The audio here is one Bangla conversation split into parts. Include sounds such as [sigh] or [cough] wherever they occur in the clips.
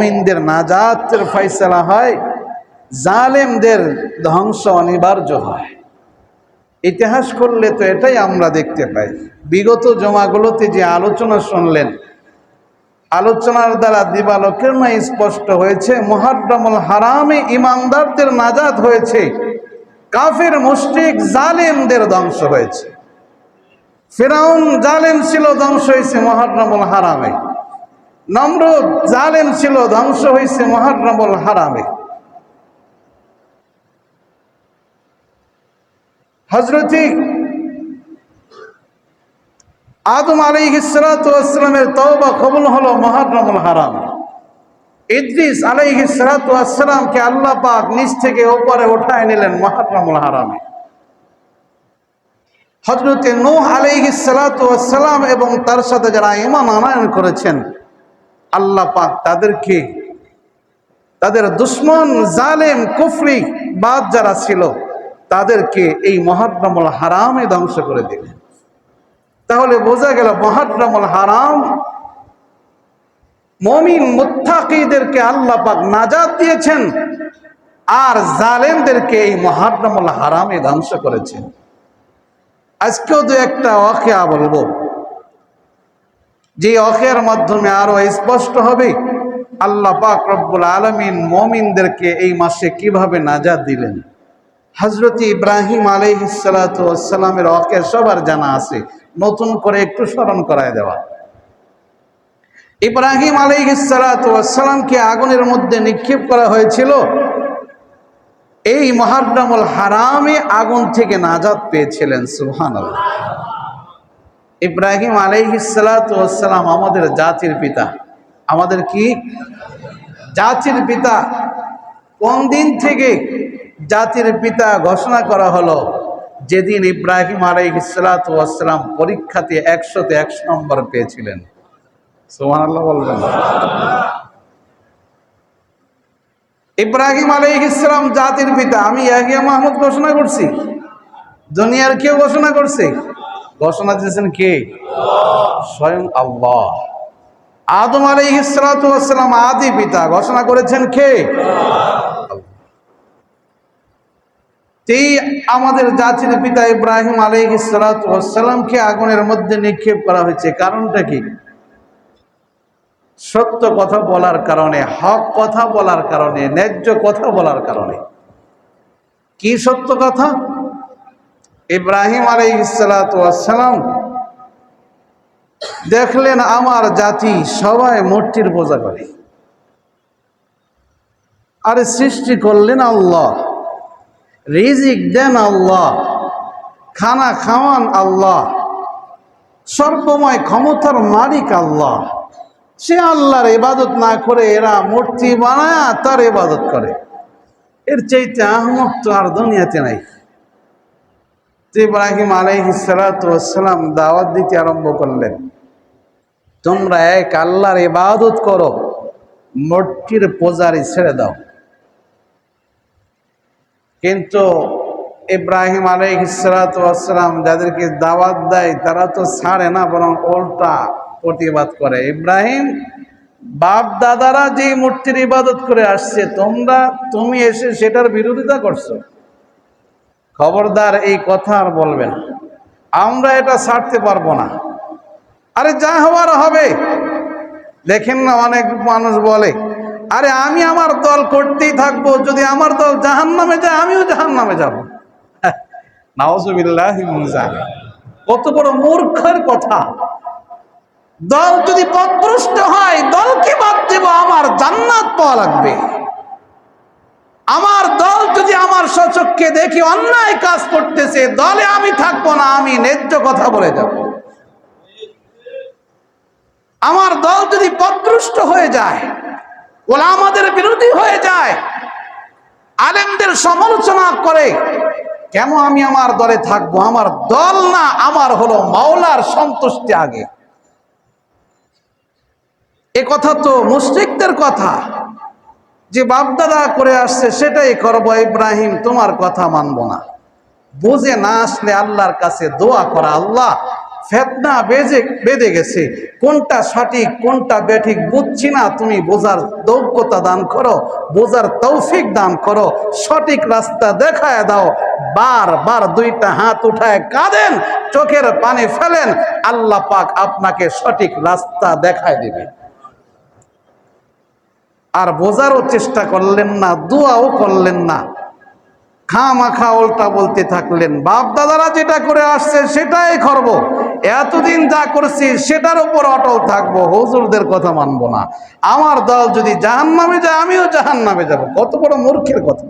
মুমিনদের নাজাতের ফয়সালা হয়, জালেমদের ধ্বংস অনিবার্য হয়। ইতিহাস করলে তো এটাই আমরা দেখতে পাই। বিগত জমাগুলোতে যে আলোচনা শুনলেন, আলোচনার দ্বারা দিবালোকের নয় স্পষ্ট হয়েছে মহাড্রমল হারামে ইমানদারদের নাজাত হয়েছে, কাফের মুশরিক জালেমদের ধ্বংস হয়েছে। ফেরাউন জালেম ছিল ধ্বংস হয়েছে মহাড্রমল হারামে। নমরুদ জালেম ছিল, ধ্বংস হয়েছে মহারমল হারামে। হজরতি আদম আলী ইসলাতামের তওবা কবুল হলো মহারমল হারাম। ইদ্রিস আলাই ইসলাতামকে আল্লাহ পাক নিচ থেকে ওপরে উঠায় নিলেন মহারমল হারামে। হজরতে নূহ আলাই ইসলাতাম এবং তার সাথে যারা ইমান আনায়ন করেছেন আল্লাহ পাক তাদেরকে, তাদের দুশ্মন, জালেম, কুফরি, বাদ যারা ছিল, তাদেরকে এই মহারমল হারামে ধ্বংস করে দিলেন। তাহলে বোঝা গেল মহারমল হারাম, মমিন মুত্তাকিদেরকে আল্লাহ পাক নাজাত দিয়েছেন, আর জালেমদেরকে এই মহারমল হারামে ধ্বংস করেছেন। আজকেও দু একটা অকেয়া বলব। যে অখের মাধ্যমে আরও স্পষ্ট হবে, আল্লাহ পাক রব্বুল আলমিন মমিনদেরকে এই মাসে কীভাবে নাজাদ দিলেন? হজরত ইব্রাহিম আলহিসালামের অকের সবার জানা আছে। নতুন করে একটু স্মরণ করায় দেওয়া। ইব্রাহিম আলহিসালামকে আগুনের মধ্যে নিক্ষেপ করা হয়েছিল। এই মহারমুল হারামে আগুন থেকে নাজাদ পেয়েছিলেন সুহান ইব্রাহিম আলাইহিসালাম আমাদের জাতির পিতা। আমাদের কি? জাতির পিতা। কোন দিন থেকে জাতির পিতা ঘোষণা করা হলো? যেদিন ইব্রাহিম আলাইহিসালাম পরীক্ষাতে একশোতে একশো নম্বর পেয়েছিলেন। সোমান বলবেন। ইব্রাহিম আলাইহিসালাম জাতির পিতা। আমি ইয়াহিয়া মাহমুদ ঘোষণা করছি। দুনিয়ার কেউ ঘোষণা করছে? ঘোষণা দিয়েছেন কে? স্বয়ং আল্লাহ। আদম আলী ইসলাতাম আদি পিতা, ঘোষণা করেছেন কে? এই আমাদের জাতির পিতা ইব্রাহিম আলী ইসলাতামকে আগুনের মধ্যে নিক্ষেপ করা হয়েছে। কারণটা কি? সত্য কথা বলার কারণে, হক কথা বলার কারণে, ন্যায্য কথা বলার কারণে। কি সত্য কথা? ইব্রাহিম আলাই ইসালাতাম দেখলেন আমার জাতি সবাই মূর্তির পূজা করে। আরে সৃষ্টি করলেন আল্লাহ, রিজিক দেন আল্লাহ, খানা খাওয়ান আল্লাহ, সর্বময় ক্ষমতার মালিক আল্লাহ। সে আল্লাহর ইবাদত না করে এরা মূর্তি বানায় তার ইবাদত করে। এর চাইতে আহমক তো আর দুনিয়াতে নাই। ইব্রাহিম আলাইহিসালাম দাওয়াত দিতে আরম্ভ করলেন। তোমরা এক আল্লাহর ইবাদত করো, মূর্তির পূজারি ছেড়ে দাও। কিন্তু ইব্রাহিম আলাইহিসালাম যাদেরকে দাওয়াত দেয়, তারা তো ছাড়ে না, বরং উল্টা প্রতিবাদ করে। ইব্রাহিম বাপ দাদারা যে মূর্তির ইবাদত করে আসছে, তোমরা, তুমি এসে সেটার বিরোধিতা করছ। খবরদার এই কথা আর বলবেন। আমরা এটা ছাড়তে পারব না। আরে যা হওয়ার হবে। দেখেন না অনেক মানুষ বলে, আরে আমি আমার দল করতেই থাকব। যদি আমার দল জাহান নামে যায়, আমিও জাহান নামে যাব [laughs] নাওজুবিল্লাহ কত বড় মূর্খের কথা। দল যদি পদভ্রষ্ট হয়, দলকে বাদ দেব, আমার জান্নাত পাওয়া লাগবে। আমার দল যদি আমার সচক্ষে দেখি অন্যায় কাজ করতেছে, দলে আমি থাকব না, আমি ন্যায্য কথা বলে যাব। আমার দল যদি পদভ্রষ্ট হয়ে যায় ওলা আমাদের বিরোধী হয়ে যায়, আলেমদের সমালোচনা করে, কেন আমি আমার দলে থাকব? আমার দল না, আমার হলো মাওলার সন্তুষ্টি আগে। এ কথা তো মুশ্রিকদের কথা। যে বাপদাদা করে আসছে, সেটাই করব। ইব্রাহিম, তোমার কথা মানবো না। বুঝে না আসলে আল্লাহর কাছে দোয়া করা আল্লাহ। ফেতনা বেজে, বেঁধে গেছে। কোনটা সঠিক, কোনটা বেঠিক বুঝছি না। তুমি বোঝার দৌজ্ঞতা দান করো, বোঝার তৌফিক দান করো। সঠিক রাস্তা দেখায় দাও। বার বার দুইটা হাত উঠায় কাঁদেন, চোখের পানি ফেলেন। আল্লাহ পাক আপনাকে সঠিক রাস্তা দেখায় দিবে। আর বোঝারও চেষ্টা করলেন না, দোয়াও করলেন না। খা মাখা উল্টা বলতে থাকলেন, বাপ দাদারা যেটা করে আসছে সেটাই করব। এতদিন যা করছি সেটার উপর অটল থাকব, হুজুরদের কথা মানব না। আমার দল যদি জাহান নামে যায়, আমিও জাহান নামে যাব। কত বড় মূর্খের কথা।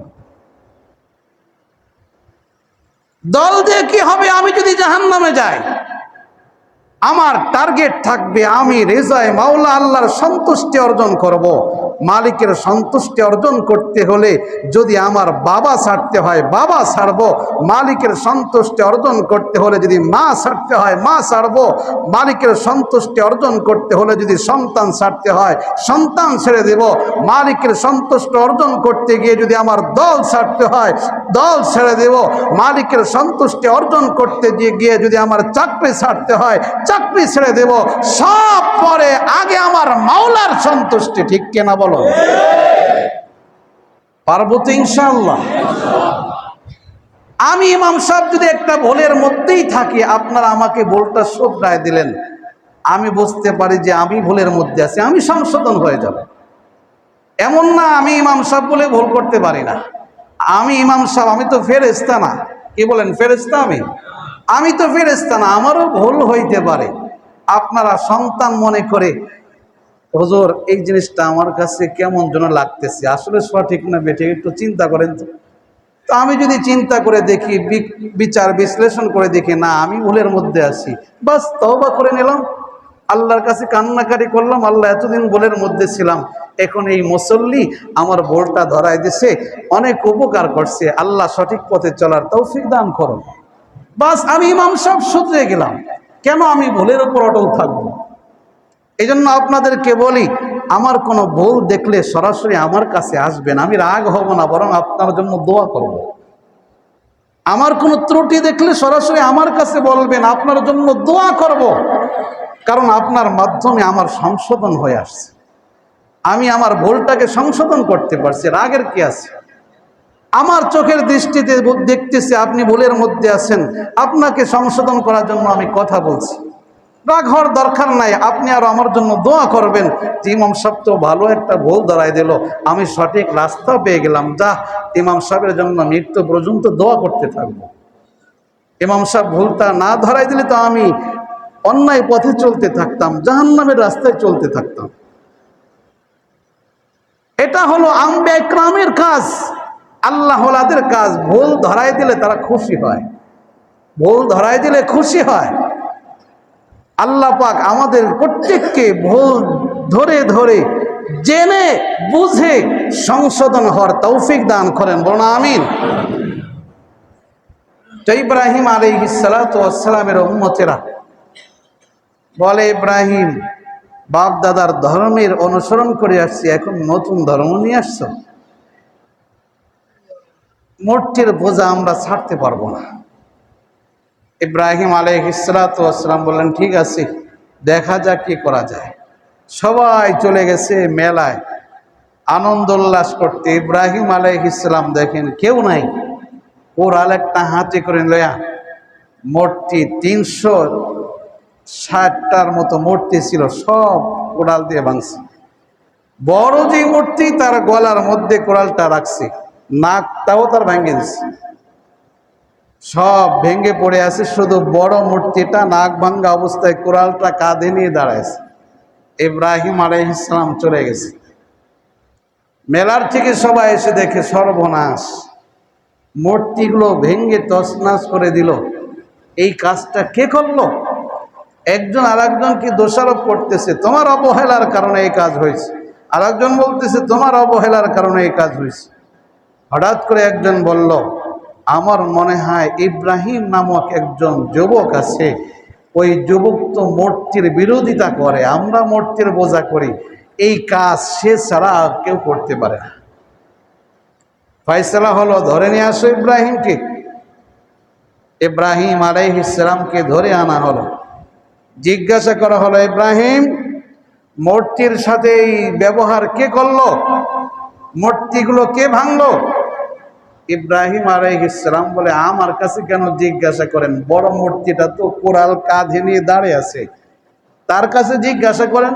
দল দিয়ে কি হবে? আমি যদি জাহান নামে যাই আমার টার্গেট থাকবে, আমি রেজায় মাওলা আল্লাহর সন্তুষ্টি অর্জন করব। মালিকের সন্তুষ্টি অর্জন করতে হলে যদি আমার বাবা ছাড়তে হয়, বাবা ছাড়ব। মালিকের সন্তুষ্টি অর্জন করতে হলে যদি মা ছাড়তে হয়, মা ছাড়ব। মালিকের সন্তুষ্টি অর্জন করতে হলে যদি সন্তান ছাড়তে হয়, সন্তান ছেড়ে দেব। মালিকের সন্তুষ্টি অর্জন করতে গিয়ে যদি আমার দল ছাড়তে হয়, দল ছেড়ে দেব। মালিকের সন্তুষ্টি অর্জন করতে গিয়ে যদি আমার চাকরি ছাড়তে হয় চাকরি ছেড়ে দেব, সব পরে আগে আমার মাওলার সন্তুষ্টি, ঠিক কেনা বলো? পারব তো ইনশাল্লাহ আমি ইমাম সাহেব যদি একটা ভুলের মধ্যেই থাকি, আপনারা আমাকে ভুলটা শোধরায় দিলেন। আমি বুঝতে পারি যে আমি ভুলের মধ্যে আছি, আমি সংশোধন হয়ে যাব। এমন না আমি ইমাম সাহেব বলে ভুল করতে পারি না। আমি ইমাম সাহেব, আমি তো ফেরেস্তা না। কি বলেন ফেরেস্তা আমি? আমি তো ফেরেস্তা না, আমারও ভুল হইতে পারে। আপনারা সন্তান মনে করে, হুজুর, এই জিনিসটা আমার কাছে কেমন যেন লাগতেছে, আসলে সঠিক না বেঠে, একটু চিন্তা করেন তো। তো আমি যদি চিন্তা করে দেখি বিচার, বিশ্লেষণ করে দেখি, না, আমি ভুলের মধ্যে আছি। বাস, তওবা করে নিলাম। আল্লাহর কাছে কান্নাকারি করলাম, আল্লাহ এতদিন ভুলের মধ্যে ছিলাম। এখন এই মুসল্লি আমার ভুলটা ধরাই দিছে, অনেক উপকার করছে। আল্লাহ সঠিক পথে চলার তৌফিক দান করুন। বাস আমি ইমাম সব শুধরে গেলাম। কেন আমি ভুলের উপর অটল থাকব? এই জন্য আপনাদেরকে বলি, আমার কোনো ভুল দেখলে সরাসরি আমার কাছে আসবেন আমি রাগ হব না, বরং আপনার জন্য দোয়া করব। আমার কোনো ত্রুটি দেখলে সরাসরি আমার কাছে বলবেন, আপনার জন্য দোয়া করব। কারণ আপনার মাধ্যমে আমার সংশোধন হয়ে আসছে। আমি আমার ভুলটাকে সংশোধন করতে পারছি, রাগের কি আছে? আমার চোখের দৃষ্টিতে দেখতেছি আপনি ভুলের মধ্যে আছেন। আপনাকে সংশোধন করার জন্য আমি কথা বলছি। রাগ হওয়ার দরকার নাই, আপনি আর আমার জন্য দোয়া করবেন। ইমাম সাহেব তো ভালো একটা ভুল ধরাই দিল। আমি সঠিক রাস্তা পেয়ে গেলাম। যা, ইমাম সাহেবের জন্য মৃত্যু পর্যন্ত দোয়া করতে থাকব। ইমাম সাহেব ভুলটা না ধরাই দিলে তো আমি অন্যায় পথে চলতে থাকতাম, জাহান্নামের রাস্তায় চলতে থাকতাম। এটা হলো আম্বে একরামের কাজ। আল্লাহ হলাদের কাজ ভুল ধরাই দিলে তারা খুশি হয়। ভুল ধরাই দিলে খুশি হয়। আল্লাহ পাক আমাদের প্রত্যেককে ভুল ধরে ধরে জেনে বুঝে সংশোধন হওয়ার তৌফিক দান করেন। বলুন আমিন। তো ইব্রাহিম আলী সালাতামের উম্মতেরা বলে, ইব্রাহিম বাপ দাদার ধর্মের অনুসরণ করে আসছি, এখন নতুন ধর্ম নিয়ে আসছো? মূর্তির বোঝা আমরা ছাড়তে পারব না। ইব্রাহিম আলহিসাম বললেন, ঠিক আছে, দেখা যাক কি করা যায়। সবাই চলে গেছে মেলায়। আনন্দ উল্লাস করতে ইব্রাহিম আলহ ইসলাম দেখেন, কেউ নাই। ওরাল একটা হাতে করে লয়া মূর্তি তিনশো ষাটটার মতো মূর্তি ছিল, সব কোড়াল দিয়ে ভাঙছে। বড় যে মূর্তি, তার গলার মধ্যে কোড়ালটা রাখছে। নাকটাও তার ভেঙে দিচ্ছে সব ভেঙে পড়ে আছে, শুধু বড় মূর্তিটা নাক ভাঙ্গা অবস্থায় কোরালটা কাঁধে নিয়ে দাঁড়াইছে। ইব্রাহিম ইসলাম চলে গেছে। মেলার থেকে সবাই এসে দেখে সর্বনাশ। মূর্তিগুলো ভেঙে তছনাশ করে দিল। এই কাজটা কে করল? একজন আর একজনকে দোষারোপ করতেছে? তোমার অবহেলার কারণে এই কাজ হয়েছে। আর একজন বলতেছে, তোমার অবহেলার কারণে এই কাজ হয়েছে। হঠাৎ করে একজন বলল, আমার মনে হয় ইব্রাহিম নামক একজন যুবক আছে। ওই যুবক তো মূর্তির বিরোধিতা করে, আমরা মূর্তির বোঝা করি। এই কাজ সে ছাড়া আর কেউ করতে পারে না। ফয়সলা হলো, ধরে নিয়ে আসো ইব্রাহিমকে। ইব্রাহিম আলাই ইসলামকে ধরে আনা হলো। জিজ্ঞাসা করা হলো, ইব্রাহিম, মূর্তির সাথে এই ব্যবহার কে করল? মূর্তিগুলো কে ভাঙলো? ইব্রাহিম আলাইহিসসালাম বলে, আমার কাছে কেন জিজ্ঞাসা করেন? বড় মূর্তিটা তো কোরাল কাঁধে নিয়ে দাঁড়িয়ে আছে। তার কাছে জিজ্ঞাসা করেন?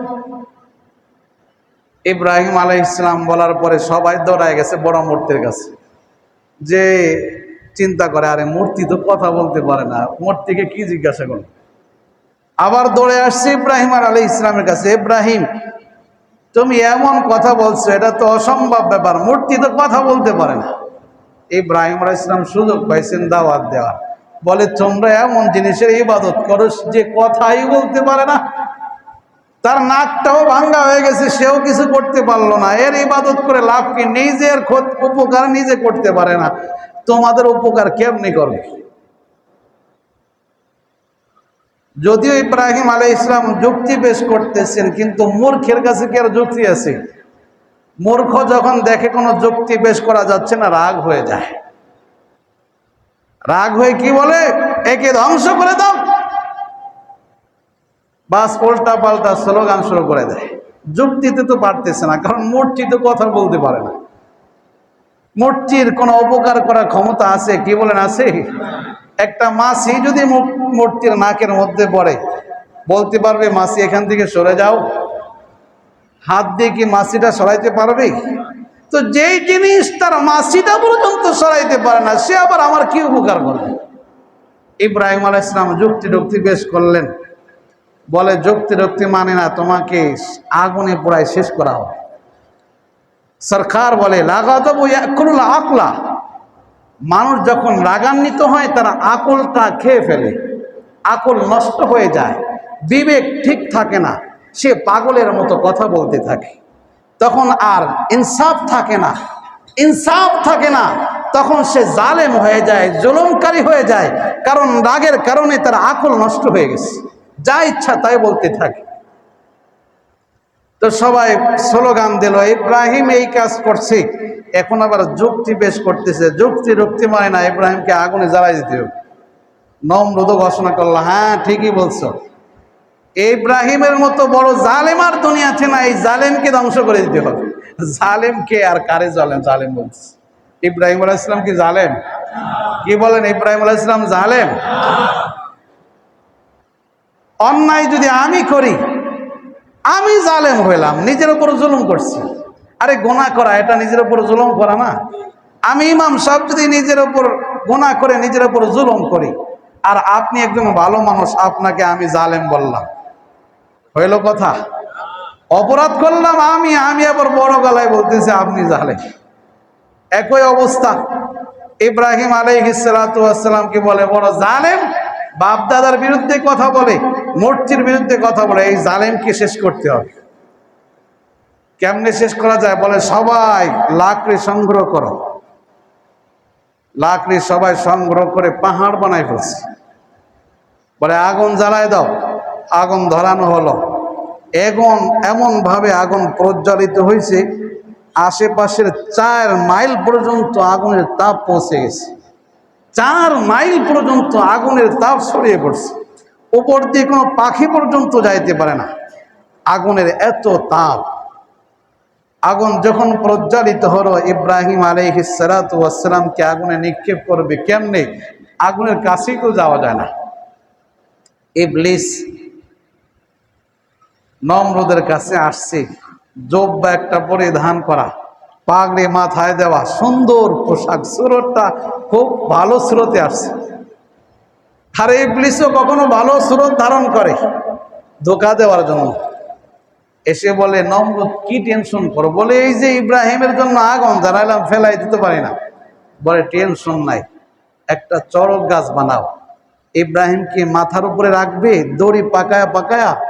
ইব্রাহিম আলাইহিসসালাম বলার পরে সবাই দৌড়ায় গেছে বড় মূর্তির কাছে। যে চিন্তা করে, আরে মূর্তি তো কথা বলতে পারে না। মূর্তিকে কি জিজ্ঞাসা করবে? আবার দৌড়ে আসছে ইব্রাহিম আর আলী ইসলামের কাছে, ইব্রাহিম, তুমি এমন কথা বলছো, এটা তো অসম্ভব ব্যাপার। মূর্তি তো কথা বলতে পারে না। ইব্রাহিম আলাহ ইসলাম সুযোগ পাইছেন, দাওয়াত দেওয়ার। বলে, তোমরা এমন জিনিসের ইবাদত করো যে কথাই বলতে পারে না। তার নাকটাও ভাঙ্গা হয়ে গেছে, সেও কিছু করতে পারল না। এর ইবাদত করে লাভ কি? নিজের উপকার নিজে করতে পারে না। তোমাদের উপকার কেমনি করবে? যদিও ইব্রাহিম আলাই ইসলাম যুক্তি পেশ করতেছেন, কিন্তু মূর্খের কাছে কি আর যুক্তি আছে? মূর্খ যখন দেখে কোনো যুক্তি পেশ করা যাচ্ছে না, রাগ হয়ে যায়। রাগ হয়ে কি বলে? একে ধ্বংস করে দাও। বাস উল্টা পাল্টা স্লোগান শুরু করে দেয়। যুক্তিতে তো পারতেছে না, কারণ মূর্তি তো কথা বলতে পারে না। মূর্তির কোনো উপকার করার ক্ষমতা আছে? কি বলেন, আছে? একটা মাছি যদি মূর্তির নাকের মধ্যে পড়ে, বলতে পারবে মাছি এখান থেকে সরে যাও। হাত দিয়ে কি মাসিটা সরাইতে পারবে? তো যেই জিনিস তার মাছিটা পর্যন্ত সরাইতে পারে না, সে আবার আমার কি উপকার করবে? ইব্রাহিম আলাহ ইসলাম যুক্তি যুক্তি পেশ করলেন। বলে যুক্তি যুক্তি মানে না, তোমাকে আগুনে পোড়ায় শেষ করা হবে। সরকার বলে, লাগাতবু ইয়াকুলুল আকলা। মানুষ যখন রাগান্বিত হয়, তারা আকলটা খেয়ে ফেলে। আকল নষ্ট হয়ে যায়। বিবেক ঠিক থাকে না। সে পাগলের মতো কথা বলতে থাকে। তখন আর ইনসাফ থাকে না। ইনসাফ থাকে না। তখন সে জালেম হয়ে যায়, জুলুমকারী হয়ে যায়। কারণ রাগের কারণে তার আকল নষ্ট হয়ে গেছে। যা ইচ্ছা তাই বলতে থাকে। তো সবাই স্লোগান দিল, ইব্রাহিম এই কাজ করছে। এখন আবার যুক্তি পেশ করতেছে। যুক্তি যুক্তি মানে না, ইব্রাহিমকে আগুনে জ্বালাই দিতে হবে। নম্রত ঘোষণা করল হ্যাঁ ঠিকই বলছো। ইব্রাহিমের মতো বড় জালেম আর দুনিয়াতে না, এই জালেমকে ধ্বংস করে দিতে হবে। জালেমকে আর কারে জালেম? জালেম বলছে। ইব্রাহিম আলাহ ইসলাম কি জালেম? কি বলেন ইব্রাহিম আলাহ ইসলাম জালেম? অন্যায় যদি আমি করি, আমি জালেম হইলাম, নিজের উপর জুলুম করছি। আরে গোনা করা, এটা নিজের উপর জুলুম করা না। আমি ইমাম সাহেব যদি নিজের উপর গোনা করে, নিজের উপর জুলুম করি, আর আপনি একজন ভালো মানুষ, আপনাকে আমি জালেম বললাম। হইল কথা? অপরাধ করলাম আমি আমি আবার বড় গলায় বলতেছি, আপনি জালেম। একই অবস্থা। ইব্রাহিম আলাইহিসালামকে বলে, বড় জালেম বাপ দাদার বিরুদ্ধে কথা বলে, মূর্তির বিরুদ্ধে কথা বলে, এই জালেমকে শেষ করতে হবে। কেমনে শেষ করা যায়? বলে, সবাই লাকড়ি সংগ্রহ করো। লাকড়ি সবাই সংগ্রহ করে পাহাড় বানাই ফেলছে। বলে, আগুন জ্বালায় দাও। আগুন ধরানো হলো। এমন এমনভাবে আগুন প্রজ্বলিত হয়েছে, আশেপাশের চার মাইল পর্যন্ত আগুনের তাপ পৌঁছে গেছে। চার মাইল পর্যন্ত আগুনের তাপ ছড়িয়ে পড়ছে। উপর দিয়ে কোনো পাখি পর্যন্ত যাইতে পারে না। আগুনের এত তাপ। আগুন যখন প্রজ্বালিত হলো, ইব্রাহিম আলহি সালাতামকে আগুনে নিক্ষেপ করবে কেমনে? আগুনের কাছেই তো যাওয়া যায় না। ইবলিস নম্রদের কাছে আসছে। জব্বা একটা পরিধান করা। পাগড়ি মাথায় দেওয়া। সুন্দর পোশাক। সুরতটা খুব ভালো স্রোতে আসছে। আর ইবলিসও কখনো ভালো স্রোত ধারণ করে। ধোকা দেওয়ার জন্য। এসে বলে, নমরুদ, কি টেনশন করো? বলে, এই যে ইব্রাহিমের জন্য আগুন জানাইলাম ফেলাই দিতে পারি না। বলে টেনশন নাই। একটা চড়ক গাছ বানাও। ইব্রাহিমকে মাথার উপরে রাখবে? দড়ি পাকায়া পাকায়া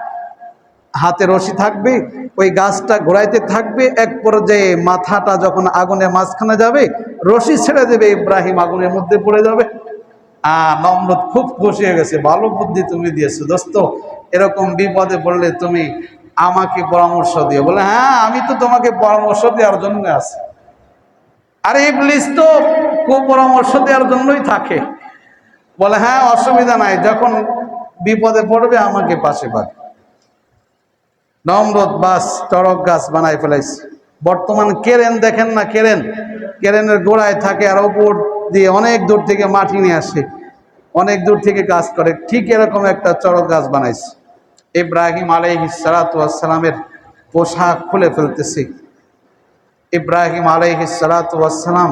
হাতে রশি থাকবে, ওই গাছটা ঘোরাইতে থাকবে, এক পর্যায়ে মাথাটা যখন আগুনের মাঝখানে যাবে, রশি ছেড়ে দেবে, ইব্রাহিম আগুনের মধ্যে পড়ে যাবে। আহ নমরুদ খুব খুশি হয়ে গেছে, ভালো বুদ্ধি তুমি দিয়েছ, দোস্ত। এরকম বিপদে পড়লে তুমি আমাকে পরামর্শ দিও। বলে হ্যাঁ আমি তো তোমাকে পরামর্শ দেওয়ার জন্য আছি। আর ইবলিস তো কুপরামর্শ দেওয়ার জন্যই থাকে। বলে হ্যাঁ অসুবিধা নাই, যখন বিপদে পড়বে আমাকে পাশে পাবে। নমরদ বাস, চড়ক গাছ বানাই ফেলাইছে। বর্তমান কেরেন দেখেন না কেরেন? কেরেনের গোড়ায় থাকে আর ওপর দিয়ে অনেক দূর থেকে মাটি নিয়ে আসে। অনেক দূর থেকে কাজ করে। ঠিক এরকম একটা চড়ক গাছ বানাইছে। ইব্রাহিম আলাইহি সালাতামের পোশাক খুলে ফেলতেছে। ইব্রাহিম আলাইহি সালাতাম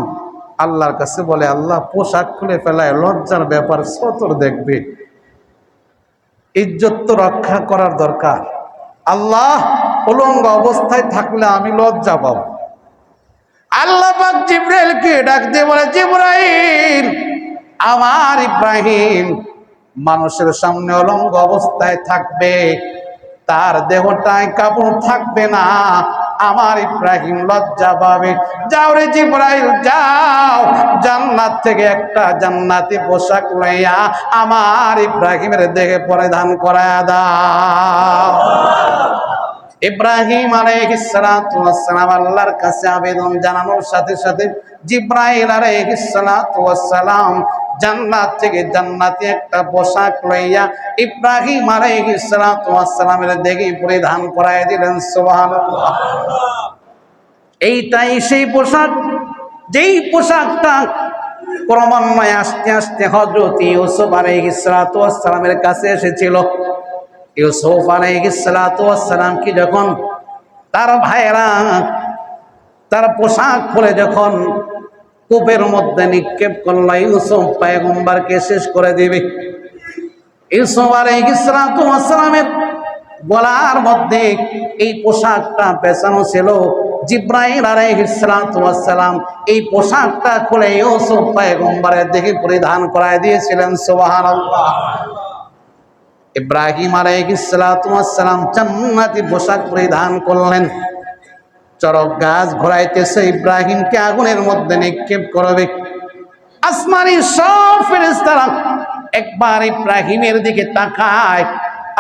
আল্লাহর কাছে বলে, আল্লাহ পোশাক খুলে ফেলায়, লজ্জার ব্যাপার, সতর দেখবে। ইজ্জত তো রক্ষা করার দরকার। আল্লাহ উলঙ্গ অবস্থায় থাকলে আমি লজ্জা পাব। আল্লাহ পাক জিব্রাইলকে ডাক দিয়ে বলে, জিব্রাইল, আমার ইব্রাহিম মানুষের সামনে অলঙ্গ অবস্থায় থাকবে, তার দেহটায় কাপড় থাকবে না, আমার ইব্রাহিম লজ্জা পাবে। যাও রে জিব্রাইল, যাও, জান্নাত থেকে একটা জান্নাতি পোশাক লইয়া আমার ইব্রাহিমের দেহে পরিধান করায় দাও। ইব্রাহিম আলাইহিসসালাম আল্লাহর কাছে আবেদন জানানোর সাথে সাথে জিব্রাইল আলাইহিসসালাম জান্নাত থেকে জান্নাতি একটা পোশাক লইয়া ইব্রাহিম আলাইহিসসালামের দেখে পরিধান করায় দিলেন, সুবহানাল্লাহ। এইটাই সেই পোশাক, যেই পোশাকটা ক্রমান্বয়ে আস্তে আস্তে হজরত ইউসুফ আলাইহিসসালামের কাছে এসেছিল। ইউসুফ আলাইহিসসালাম কি যখন তার ভাইয়েরা তার পোশাক পরে যখন কূপের মধ্যে নিক্ষেপ করল, ইউসুফ পায়গম্বারকে শেষ করে দিবে। ইউসুফ আলাইহিসসালামের গলার মধ্যে এই পোশাকটা পেছানো ছিল। জিব্রাইল আলাইহিসসালাম এই পোশাকটা খুলে ইউসুফ পায়গম্বারের দেখে পরিধান করায় দিয়েছিলেন। সুবহানাল্লাহ। ইব্রাহিম আলাইহিসসালাম জান্নাতি পোশাক পরিধান করলেন। চরক গাছ ঘোরাইতেছে ইব্রাহিমকে, আগুনের মধ্যে নিক্ষেপ করবে। আসমানি সব ফেরেশতারা একবার ইব্রাহিমের দিকে তাকায়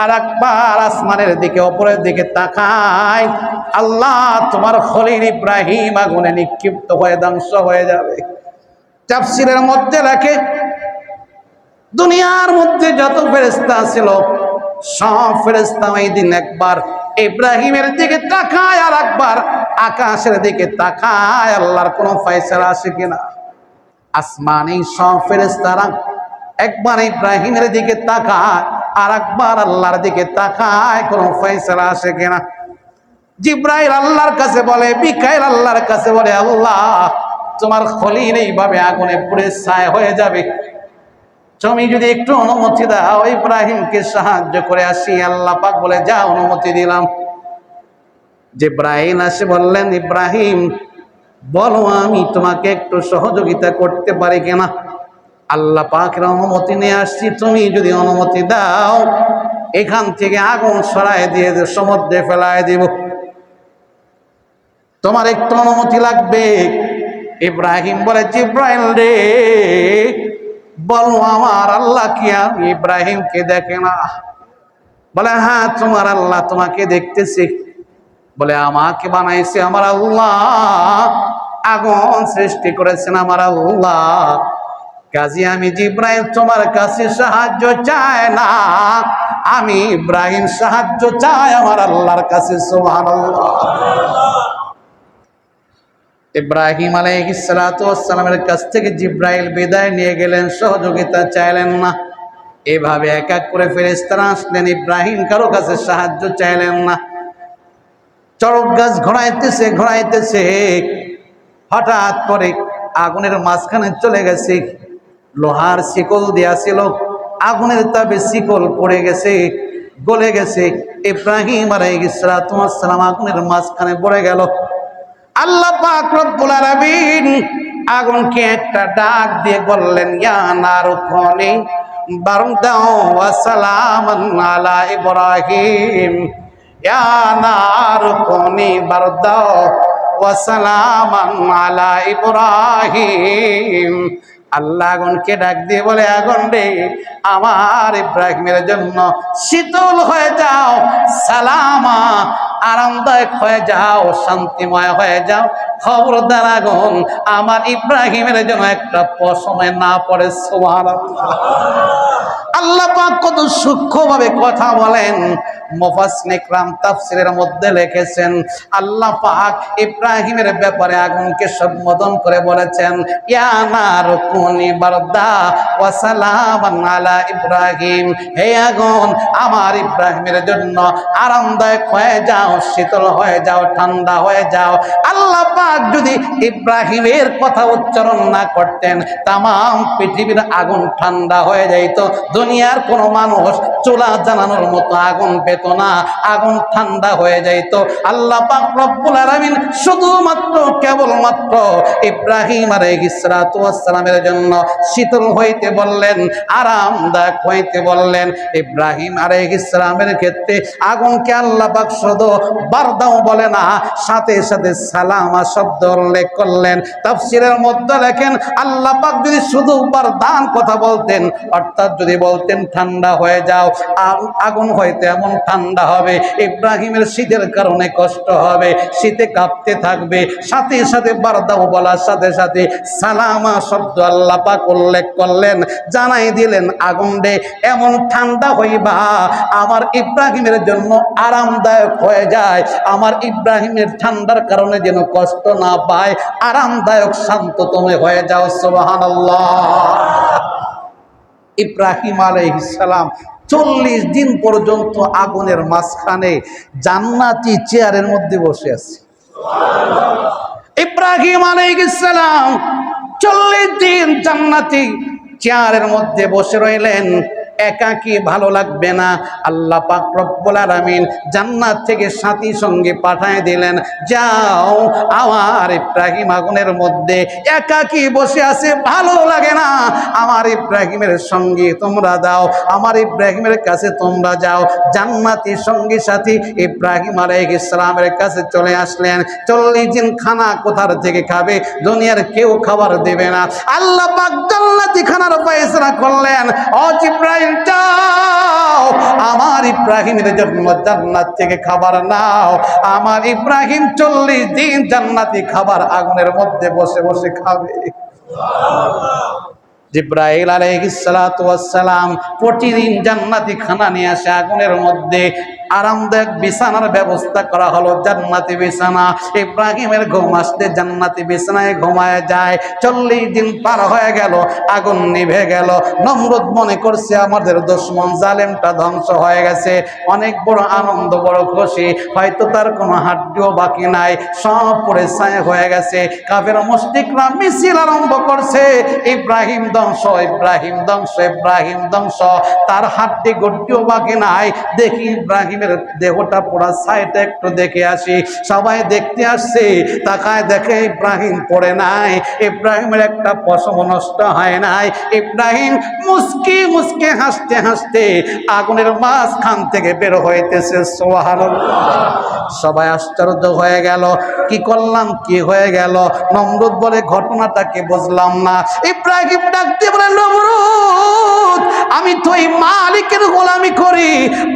আর একবার আসমানের দিকে অপরের দিকে তাকায়। আল্লাহ, তোমার খলিল ইব্রাহিম আগুনে নিক্ষিপ্ত হয়ে ধ্বংস হয়ে যাবে। চাপসিরের মধ্যে রাখে দুনিয়ার মধ্যে যত ফেরেস্তা ছিল, সব ফেরেস্তা এই দিন একবার ইব্রাহিমের দিকে তাকায় আর একবার আকাশের দিকে তাকায়। আল্লাহর কোনো ফয়সালা আসে কিনা? আসমানি সব ফেরেস্তারা একবার ইব্রাহিমের দিকে তাকায় আর একবার আল্লাহর দিকে তাকায়, কোনো ফয়সালা আসে কিনা? জিব্রাইল আল্লাহর কাছে বলে বিকাইল আল্লাহর কাছে বলে, আল্লাহ, তোমার খলিল এইভাবে আগুনে পুড়ে ছায় হয়ে যাবে। তুমি যদি একটু অনুমতি দাও, ইব্রাহিমকে সাহায্য করে আসি, আল্লাহ পাক বলে যা অনুমতি দিলাম। যে ইব্রাহিম আসে বললেন, ইব্রাহিম, বলো আমি তোমাকে একটু সহযোগিতা করতে পারি কিনা? আল্লাহ পাকের অনুমতি নিয়ে আসছি, তুমি যদি অনুমতি দাও, এখান থেকে আগুন সরাই দিয়ে সমুদ্রে ফেলায় দিব। তোমার একটু অনুমতি লাগবে? ইব্রাহিম বলে ইব্রাহিম রে বলো আমার আল্লাহ কি? আমি ইব্রাহিমকে দেখে না। বলে হ্যাঁ তোমার আল্লাহ তোমাকে দেখতেছি। বলে, আমাকে বানাইছে আমার আল্লাহ। আগুন সৃষ্টি করেছেন আমার আল্লাহ। কাজী, আমি জিব্রাহিম তোমার কাছে সাহায্য চাই না। আমি ইব্রাহিম সাহায্য চাই আমার আল্লাহর কাছে, সুবহানাল্লাহ। ইব্রাহিম আলাইহিসসালামের কাছ থেকে জিব্রাইল বিদায় নিয়ে গেলেন, সহযোগিতা চাইলেন না। এভাবে এক এক করে ফেরেস্তারা আসলেন, ইব্রাহিম কারও কাছে সাহায্য চাইলেন না। চড়ক গাছ ঘোরাইতেছে ঘোরাইতেছে হঠাৎ করে আগুনের মাঝখানে চলে গেছে। লোহার শিকল দেয়া ছিল, আগুনের তাবে শিকল পড়ে গেছে, গলে গেছে। ইব্রাহিম আলাইহিসসালাম আগুনের মাঝখানে পড়ে গেল। আল্লাহ পাক রব্বুল আলামিন আগুনকে একটা ডাক দিয়ে বললেন, ইয়া নারুকুনি বারদাও ওয়া সালামান আলা ইব্রাহিম। ইয়া নারুকুনি বারদাও ওয়া সালামান আলা ইব্রাহিম। আল্লাহ আগুনকে ডাক দিয়ে বলে, আগুন রে, আমার ইব্রাহিমের জন্য শীতল হয়ে যাও, সালামা, আরামদায়ক হয়ে যাও, শান্তিময় হয়ে যাও। খবরদার আগুন আমার ইব্রাহিমের জন্য একটা পশমে না পড়ে সোহান আল্লাহ পাক কত সূক্ষ্মভাবে কথা বলেন। মুফাসসিরিকরাম তাফসীরের মধ্যে লিখেছেন, আল্লাহ পাক ইব্রাহিমের ব্যাপারে আগুনকে সম্বোধন করে বলেছেন আলা ইব্রাহিম। হে আগুন, আমার ইব্রাহিমের জন্য আরামদায়ক হয়ে যাও, শীতল হয়ে যাও, ঠান্ডা হয়ে যাও। আল্লাহ পাক যদি ইব্রাহিমের কথা উচ্চারণ না করতেন তাম পৃথিবীর আগুন ঠান্ডা হয়ে যাইত দুনিয়ার কোনো মানুষ চুলা জানানোর মতো আগুন পেত না, আগুন ঠান্ডা হয়ে যাইত। আল্লাহ শুধুমাত্র, কেবলমাত্র ইব্রাহিম আলাইহিস সালাতু ওয়াস সালামের জন্য শীতল হইতে বললেন, আরামদায়ক হইতে বললেন। ইব্রাহিম আলাইহিস সালামের ক্ষেত্রে আগুনকে আল্লাহ পাক শুধু বারদাও বলে না, সাথে সাথে সালামা শব্দ উল্লেখ করলেন। তাফসিরের মধ্যে লেখেন আল্লাহ পাক যদি শুধু বারদান কথা বলতেন, অর্থাৎ যদি বলতেন, ঠান্ডা হয়ে যাও। আ- আগুন হইতে এমন ঠান্ডা হবে, ইব্রাহিমের শীতের কারণে কষ্ট হবে, শীতে কাঁপতে থাকবে। সাথে সাথে বারদাও বলার সাথে সাথে সালামা শব্দ আল্লাহ পাক উল্লেখ করলেন, জানাই দিলেন, আগুন রে, এমন ঠান্ডা হইবা, আমার ইব্রাহিমের জন্য আরামদায়ক হয়ে যায়। আমার ইব্রাহিমের ঠান্ডার কারণে যেন কষ্ট না পায়, আরামদায়ক শান্ত তুমি হয়ে যাও, সুবহানাল্লাহ। ইব্রাহিম আলাইহিসসালাম চল্লিশ দিন পর্যন্ত আগুনের মাঝখানে জান্নাতি চেয়ারের মধ্যে বসে আছে। ইব্রাহিম আলাইহিসসালাম চল্লিশ দিন জান্নাতি চেয়ারের মধ্যে বসে রইলেন। একাকি ভালো লাগবে না। আল্লাহ পাক রব্বুল আলামিন জান্নাত থেকে সাথী সঙ্গে পাঠায় দিলেন। যাও, আমার ইব্রাহিম আগুনের মধ্যে একাকি বসে আছে, ভালো লাগে না। আমার ইব্রাহিমের সঙ্গে তোমরা দাও আমার ইব্রাহিমের কাছে তোমরা যাও। জান্নাতি সঙ্গী সাথী ইব্রাহিম আলাইহিস সালামের কাছে চলে আসলেন। চল্লিশ দিন খানা কোথার থেকে খাবে? দুনিয়ার কেউ খাবার দেবে না। আল্লাহ পাক জান্নাতি খানার ফয়সালা করলেন। ও ইব্রাহিম আমার ইব্রাহিমের জন্য জান্নাত থেকে খাবার নাও। আমার ইব্রাহিম চল্লিশ দিন জান্নাতি খাবার আগুনের মধ্যে বসে বসে খাবে। জিব্রাইল আলাইহিসসালাম প্রতিদিন জান্নাতি খানা নিয়ে আসে আগুনের মধ্যে। আরামদায়ক বিছানার ব্যবস্থা করা হলো, জান্নাতি বিছানা। ইব্রাহিমের ঘুম আসতে জান্নাতি বিছানায় ঘুমায় যায়। চল্লিশ দিন পার হয়ে গেল, আগুন নিভে গেল। নমরুদ মনে করছে, আমাদের দুশ্মন জালেমটা ধ্বংস হয়ে গেছে। অনেক বড় আনন্দ, বড় খুশি। হয়তো তার কোনো হাড্ডিও বাকি নাই। সব পরে ছায় হয়ে গেছে। কাফের মুশরিকরা মিছিল আরম্ভ করছে। ইব্রাহিম ধ্বংস ইব্রাহিম ধ্বংস ইব্রাহিম ধ্বংস। তার হাড্ডি, গড্ডিও বাকি নাই। দেখি ইব্রাহিমের দেহটা পুরা সাইডে একটু দেখে আসি। সবাই দেখতে আসছে, তাকায় দেখে ইব্রাহিম পড়ে নাই। ইব্রাহিমের একটা পশম নষ্ট হয় নাই। ইব্রাহিম মুস্কি মুস্কি হাসতে হাসতে আগুনের মাঝখান থেকে বের হইতেছে সোহানুল্লাহ সবাই আশ্চর্য হয়ে গেল। কি করলাম, কি হয়ে গেল? নমরুদ বলে ঘটনাটাকে বুঝলাম না। ইব্রাহিম ডাকতে বলে, নমরুদ আমি তো এই মালিকের গোলামি করি,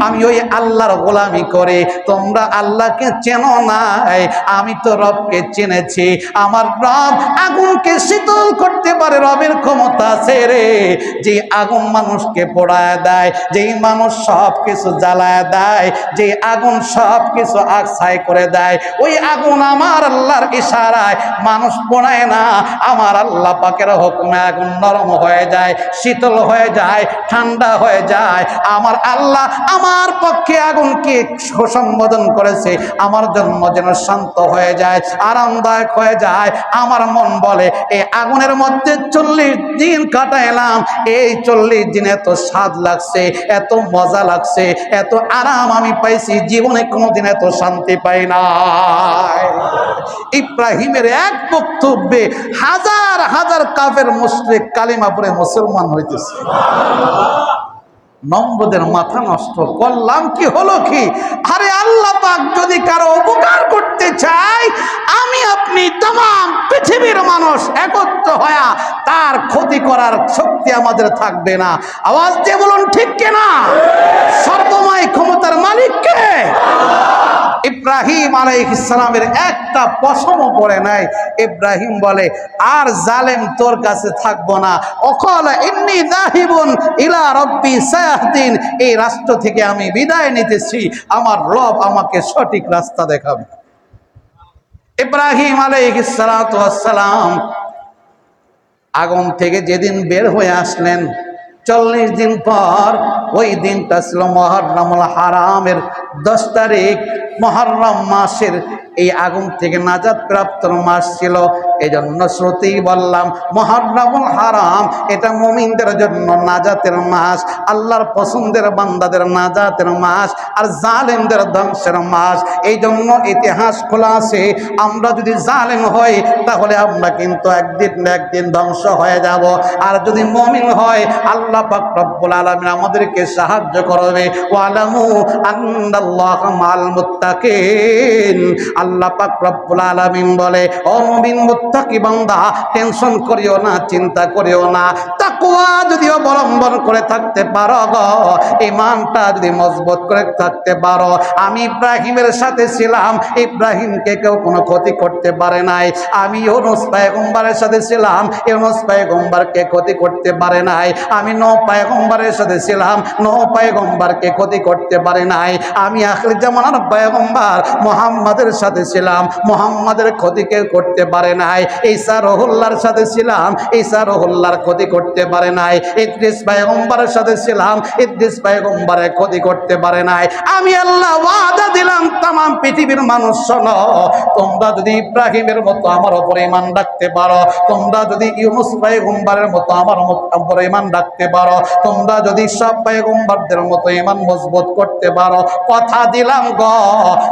আমি ওই আল্লাহর গোলামি করে। তোমরা আল্লাহকে চেনো নাই, আমি তো রবকে চেনেছি। আমার রব আগুনকে শীতল করতে পারে, রবের ক্ষমতা আছে রে। যে আগুন মানুষকে পোড়ায় দেয়, যেই মানুষ সব কিছু জ্বালায় দেয় যে আগুন সব কিছু আকসাই করে দেয়, ওই আগুন আমার আল্লাহর ইশারায় মানুষ পোড়ায় না। আমার আল্লাহ পাকের হুকুমে আগুন নরম হয়ে যায়, শীতল হয়ে যায়, ঠান্ডা হয়ে যায়। আমার আল্লাহ আমার পক্ষে আগুনকে সম্বোধন করেছে। আমার জন্য যেন শান্ত হয়ে যায়, আরামদায়ক হয়ে যায়। আমার মন বলে এই আগুনের মধ্যে চল্লিশ দিন কাটাইলাম। এই চল্লিশ দিন এত স্বাদ লাগছে, এত মজা লাগছে, এত আরাম আমি পাইছি। জীবনে কোনোদিন এত শান্তি পাই নাই। ইব্রাহিমের এক বক্তব্যে হাজার হাজার কাফের মুশরিক কালিমা পরে মুসলমান হইতেছে। নম্বদের মাথা নষ্ট করলাম কি হলো কি? আরে আল্লাহ পাক যদি কারও উপকার করতে চাই আমি আপনি তাম পৃথিবীর মানুষ একত্র হয়া তার ক্ষতি করার শক্তি আমাদের থাকবে না। আওয়াজ দিয়ে বলুন, ঠিক কিনা? সর্বময় ক্ষমতার মালিক কে ইব্রাহিম আলাইহিসসালামের একটা পশমও পড়ে নাই। ইব্রাহিম বলে, আর জালেম তোর কাছে থাকব না। অকল ইন্নি দাহিবুন ইলা রব্বি সায়াহদিন। এই রাষ্ট্র থেকে আমি বিদায় নিতেছি। আমার রব আমাকে সঠিক রাস্তা দেখাবে। ইব্রাহিম আলাইহিসসালাম আগুন থেকে যেদিন বের হয়ে আসলেন, চল্লিশ দিন পর ওই দিনটা ছিল মহরমুল হারামের দশ তারিখ মহরম মাসের এই আগুন থেকে নাজাদ প্রাপ্ত মাস ছিল এই জন্য শ্রুতি বললাম, মহরমুল হারাম, এটা মুমিনদের জন্য নাজাতের মাস, আল্লাহর পছন্দের বান্দাদের নাজাতের মাস আর জালেমদের ধ্বংসের মাস। এই জন্য ইতিহাস খোলা আছে, আমরা যদি জালেম হই, তাহলে আমরা কিন্তু একদিন না একদিন ধ্বংস হয়ে যাব। আর যদি মমিন হয় আল্লাহ পাক রব্বুল আমাদেরকে সাহায্য করবে। ওয়ালামু আন্নাল্লাহ মাল আল্লাহ পাক আলামিন বলে, ও মুমিন মুত্তাকি বান্দা টেনশন করিও না চিন্তা করিও না। তাকওয়া যদি অবলম্বন করে থাকতে পারো গো ইমানটা যদি মজবুত করে থাকতে পারো। আমি ইব্রাহিমের সাথে ছিলাম, ইব্রাহিমকে কেউ কোনো ক্ষতি করতে পারে নাই। আমি ইউনুস পায়গম্বারের সাথে ছিলাম, ইউনুস পায়গম্বারকে ক্ষতি করতে পারে নাই। আমি নৌ পায়গম্বারের সাথে ছিলাম নৌ পায়গম্বারকে ক্ষতি করতে পারে নাই। আমি আখরি জামানার পায়গম্বার মোহাম্মদের সাথে ছিলাম, মোহাম্মদের ক্ষতি কেউ করতে পারে নাই। ঈসা রহুল্লার সাথে ছিলাম, ঈসা রহুল্লার ক্ষতি করতে পারে নাই। ইদ্রিস পায়গম্বারের সাথে ছিলাম, ইদ্রিস পায়গম্বারের ক্ষতি করতে পারে নাই। আমি আল্লাহ ওয়াদা দিলাম তাম পৃথিবীর মানুষ শোনো, তোমরা যদি ইব্রাহিমের মতো আমার ওপরে ইমান রাখতে পারো, তোমরা যদি ইউনুস পায়গম্বারের মতো আমার উপরে ইমান রাখতে পারো, তোমরা যদি সব পায়গম্বারদের মতো ইমান মজবুত করতে পারো, কথা দিলাম গ,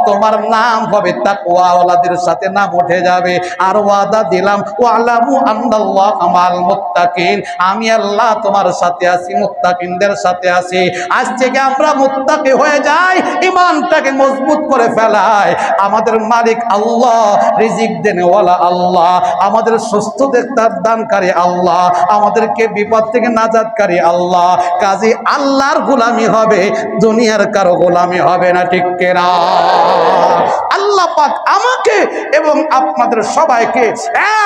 তোমার নাম হবে তাকওয়া ওলাদের সাথে নাম উঠে যাবে। আর ওয়াদা দিলাম, ওয়ালামু আন্নাল্লাহ আমাল মুত্তাকিন। আমি আল্লাহ তোমার সাথে আছি, মুত্তাকিনদের সাথে আছি। আজ থেকে আমরা মুত্তাকি হয়ে যাই ইমানটাকে মজবুত করে ফেলাই। আমাদের মালিক আল্লাহ, রিজিক দেনেওয়ালা আল্লাহ, আমাদের সুস্থ দেখতার দানকারী আল্লাহ, আমাদেরকে বিপদ থেকে নাজাদকারী আল্লাহ। কাজী আল্লাহর গোলামি হবে, দুনিয়ার কারও গোলামি হবে না, ঠিক কেনা? আল্লাহ পাক আমাকে এবং আপনাদের সবাইকে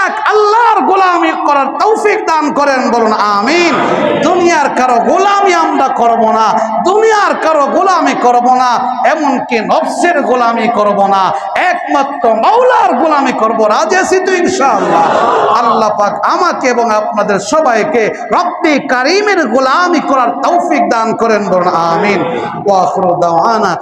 এক আল্লাহর গোলামি করার তৌফিক দান করেন, বলুন আমিন। দুনিয়ার কারও গোলামি আমরা করব না, দুনিয়ার কারও গোলামি করব না, এমনকি নফসের গোলামি করব না, একমাত্র মাওলার গোলামি করব, রাজি আছি তো ইনশাআল্লাহ। আল্লাহ পাক আমাকে এবং আপনাদের সবাইকে রব্বি কারিমের গোলামি করার তৌফিক দান করেন, বলুন আমিন। ওয়া আখিরু দাওয়ানা